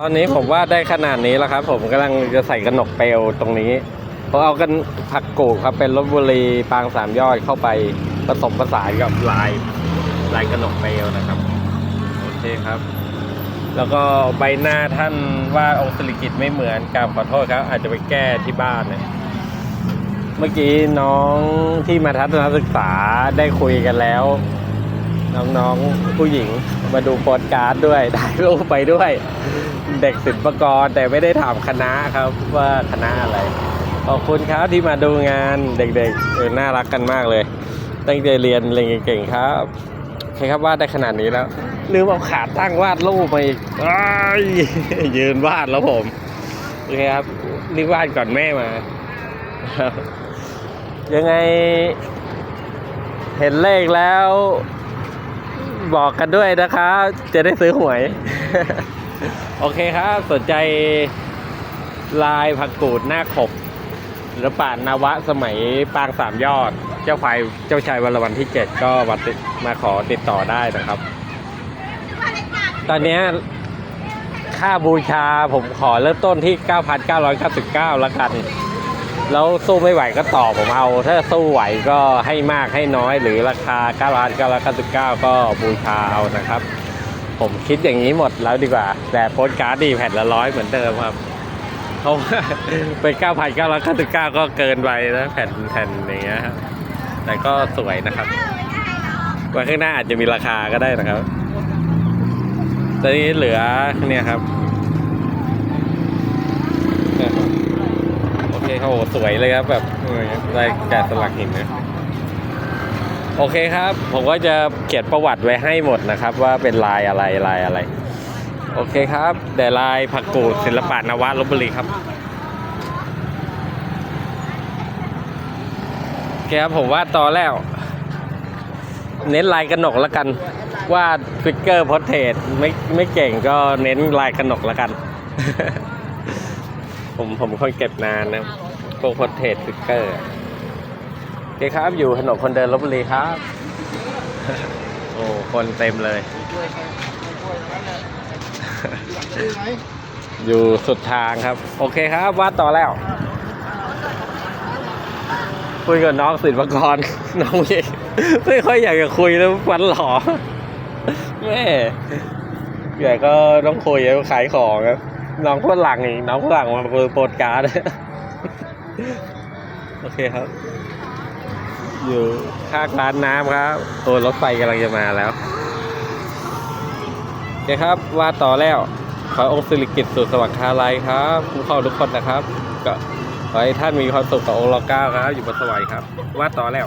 ตอนนี้ผมว่าได้ขนาดนี้แล้วครับ ผมกำลังจะใส่กระหนกเปลวตรงนี้ผมเอากันผักกูครับเป็นรถบุรีปางสามยอดเข้าไปผสมผสานกับลายลายกระหนกเปลวนะครับโอเคครับ แล้วก็ใบหน้าท่านว่าองค์สิริกิตไม่เหมือนกับขอโทษครับ อาจจะไปแก้ที่บ้านนะเมื่อกี้น้องที่มาทัศนศึกษาได้คุยกันแล้ว น้องๆผู้หญิงมาดูโปสการ์ดด้วยถ่ายรูปไปด้วย เด็กศิลปกรแต่ไม่ได้ถามคณะครับว่าคณะอะไร ขอบคุณครับที่มาดูงานเด็กๆเออน่ารักกันมากเลย ตั้งใจเรียนเรียนเก่งๆครับโอเครับวาดได้ขนาดนี้แล้วลืมเอาขาตั้งวาดรูปมาอีกอ้ายยืนวาดแล้วผมโอเคครับนี่วาดก่อนแม่มาครับยังไงเห็นเลขแล้ว บอกกันด้วยนะครับ จะได้ซื้อหวย โอเคครับ สนใจลายผักกูดหน้าขบศิลปะนนาวะสมัยปางสามยอด เจ้าควายเจ้าชายวันละวันที่7ก็มาติดมาขอติดต่อได้นะครับ ตอนนี้ค่าบูชาผมขอเริ่มต้นที่ 9,999 แล้วกัน แล้วสู้ไม่ไหวก็ต่อผมเอา ถ้าสู้ไหวก็ให้มากให้น้อยหรือราคา9,999ก็บูชาเอานะครับ ผมคิดอย่างนี้หมดแล้วดีกว่า แต่โพสการ์ดดีแผ่นละร้อยเหมือนเดิมครับเพราะว่าเป็น9,999ก็เกินไปนะแผ่นแผ่นอย่างเงี้ยครับแต่ก็สวยนะครับไว้ข้างหน้าอาจจะมีราคาก็ได้นะครับตอนนี้เหลือเนี่ยครับ โอเคครับโอ้ สวยเลยครับแบบลายแกะสลักหินนะโอเคครับ ผมก็จะเขียนประวัติไว้ให้หมดนะครับ ว่าเป็นลายอะไรลายอะไร โอเคครับแต่ลายผักกูดศิลปะนวะลบบุรีครับโอเคครับผมวาดต่อแล้ว เน้นลายกระหนกแล้วกันวาดฟิกเกอร์พอร์เทรตไม่ไม่เก่งก็เน้นลายกระหนกแล้วกัน ผมผมค่อนเก็บนานนะ พวกพอร์เทรตฟิกเกอร์โอเคครับอยู่ถนนคนเดินลบบุรีครับ โอ้ คนเต็มเลย อยู่สุดทางครับ โอเคครับวาดต่อแล้วคุยกับน้องศิลปากรน้องไม่ไม่ค่อยอยากจะคุยแล้ววันหลอแม่ใหญ่ก็ต้องคุยแล้วขายของครับน้องคนหลังอีกน้องคนหลังมาโปรดการ์ด โอเคครับ อยู่ข้างร้านน้ำครับ โอ้รถไฟกำลังจะมาแล้วโอเคครับว่าต่อแล้ว ขอองค์สิริกิตสุสวัสดิ์คาลัยครับผู้เข้าทุกคนนะครับ ก็ขอให้ท่านมีความสุขกับองค์รอเก้าครับ อยู่บนสวรรค์ครับ ว่าต่อแล้ว